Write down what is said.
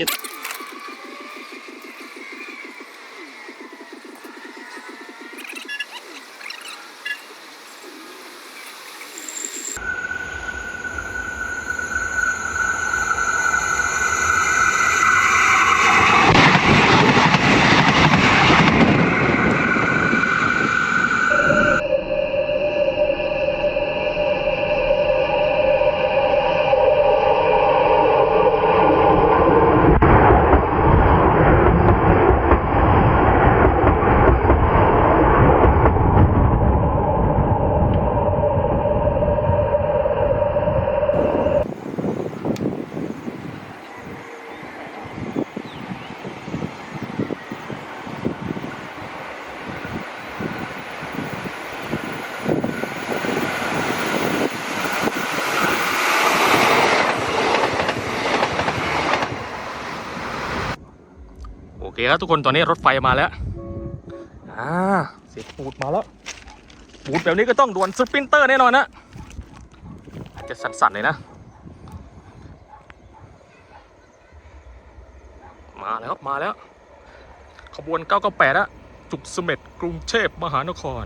ยึด อเคครับทุกคนตอนนี้รถไฟมาแล้วอ่าเสียงปูดมาแล้วปูดแบบนี้ก็ต้องด่วนสปรินเตอร์แน่นอนนะจะสั่นๆเลยนะ มาแล้วครับมาแล้ว ขบวน 998อะจุกเสม็ดกรุงเทพมหานคร